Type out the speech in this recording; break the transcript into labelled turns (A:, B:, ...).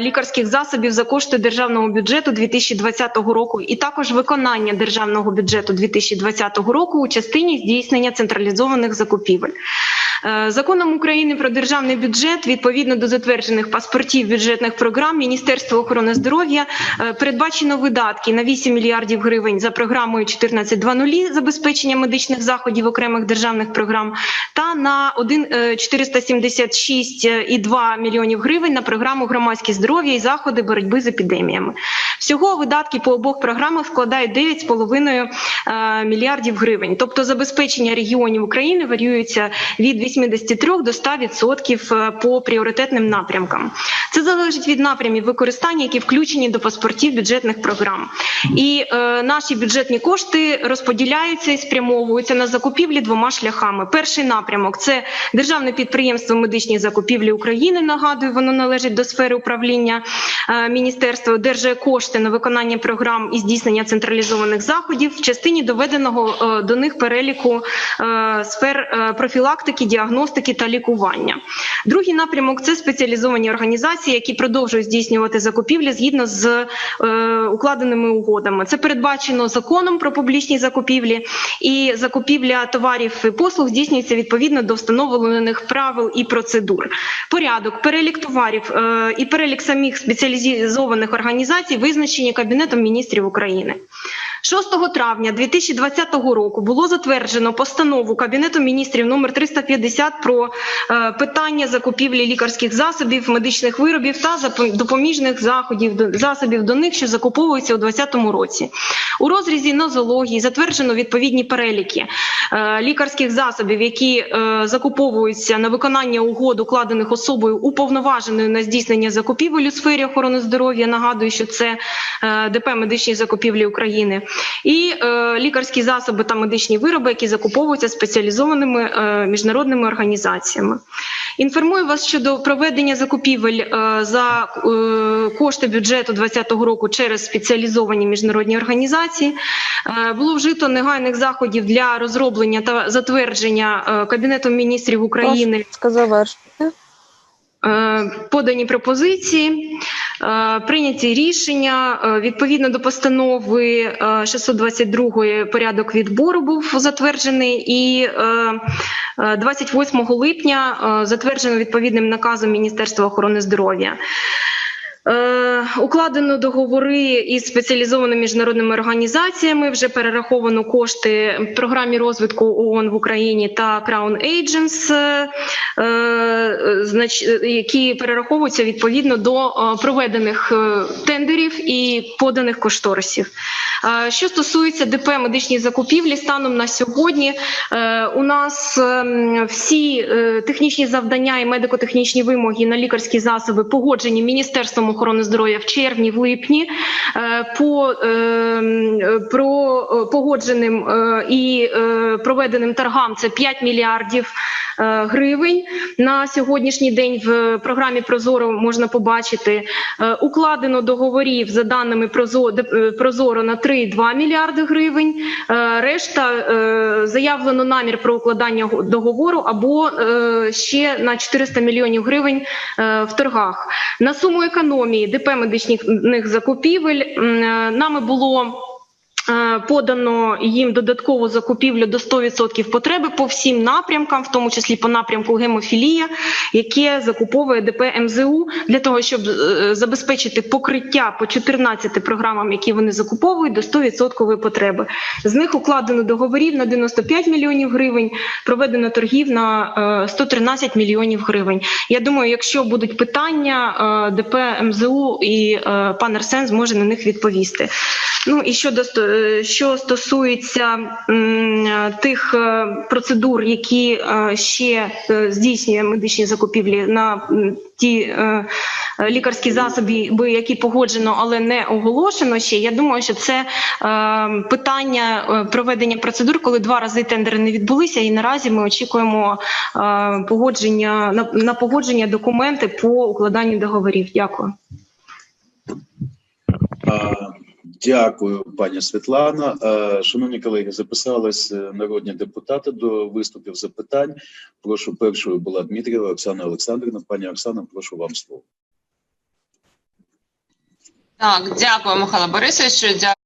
A: лікарських засобів за кошти державного бюджету 2020 року, і також виконання державного бюджету 2020 року у частині здійснення централізованих закупівель. Е, Законом України про державний бюджет відповідно до затверджених паспортів бюджетних програм Міністерства охорони здоров'я е, передбачено видатки на 8 мільярдів гривень за програмою 14.00 забезпечення медичних заходів окремих державних програм та на 1, е, 476,2 мільйонів гривень на програму громадське здоров'я і заходи боротьби з епідеміями. Всього видатки по обох програмах складають 9,5 е, мільярдів гривень. Тобто забезпечення регіонів України варіюється від 83 до 100% е, по пріоритетним напрямкам. Це залежить від напрямів використання, які включені до паспортів бюджетних програм. І е, наші бюджетні кошти розподіляються і спрямовуються на закупівлі двома шляхами. Перший напрямок це державне підприємство медичні закупівлі України. Нагадую, воно належить до сфери управління е, міністерства, одержує кошти на виконання програм і здійснення централізованих заходів в частині доведеного е, до них переліку е, сфер е, профілактики, діагностики та лікування. Другий напрямок це спеціалізовані організації, які продовжують здійснювати закупівлі згідно з е, укладеними угодами. Це передбачено законом про публічні закупівлі, і закупівля товарів і послуг здійснюється відповідно до встановлених правил і процедур. Порядок, перелік товарів е, і перелік самих спеціалізованих організацій визначені Кабінетом міністрів України. 6 травня 2020 року було затверджено постанову Кабінету міністрів номер 350 про е, питання закупівлі лікарських засобів, медичних виробів та допоміжних заходів засобів до них, що закуповуються у 2020 році. У розрізі нозології затверджено відповідні переліки е, лікарських засобів, які е, закуповуються на виконання угод, укладених особою уповноваженою на здійснення закупівель у сфері охорони здоров'я. Нагадую, що це ДП медичні закупівлі України, і е, лікарські засоби та медичні вироби, які закуповуються спеціалізованими е, міжнародними організаціями. Інформую вас щодо проведення закупівель е, за е, кошти бюджету 2020 року через спеціалізовані міжнародні організації. Е, Було вжито негайних заходів для розроблення та затвердження е, Кабінетом міністрів України
B: завершити.
A: Е, подані пропозиції, прийняті рішення е, відповідно до постанови е, 622 порядок відбору був затверджений і е, е, 28 липня е, затверджено відповідним наказом Міністерства охорони здоров'я. Укладено договори із спеціалізованими міжнародними організаціями. Вже перераховано кошти програмі розвитку ООН в Україні та Crown Agents, е, е, які перераховуються відповідно до е, проведених тендерів і поданих кошторисів. Що стосується ДП медичні закупівлі, станом на сьогодні у нас ем, всі технічні завдання і медико-технічні вимоги на лікарські засоби погоджені Міністерством охорони здоров'я в червні, в липні. Е, По ем, про е, погодженим е, і проведеним торгам це 5 мільярдів гривень. На сьогоднішній день в програмі Прозоро можна побачити укладено договорів за даними Прозоро на 3,2 мільярди гривень. Решта заявлено намір про укладання договору або ще на 400 мільйонів гривень в торгах. На суму економії ДП медичних закупівель е, нами було. Е, Подано їм додаткову закупівлю до 100% потреби по всім напрямкам, в тому числі по напрямку гемофілія, яке закуповує ДП МЗУ для того, щоб е, забезпечити покриття по 14 програмам, які вони закуповують, до 100% потреби. З них укладено договорів на 95 мільйонів гривень, проведено торгів на е, 113 мільйонів гривень. Я думаю, якщо будуть питання, е, ДП МЗУ і е, пан Арсен зможе на них відповісти. Ну і щодо е, що стосується тих е, процедур, які е, ще е, здійснює медичні закупівлі на ті лікарські засоби, які погоджено, але не оголошено ще. Я думаю, що це питання проведення процедур, коли два рази тендери не відбулися, і наразі ми очікуємо погодження на погодження документи по укладанню договорів. Дякую.
C: Дякую, пані Світлана. Шановні колеги, записались е, народні депутати до виступів запитань. Прошу першою була Дмитрієва Оксана Олександрівна. Пані Оксана, прошу вам слово.
B: Так, дякую, Михайло Борисович. Дякую.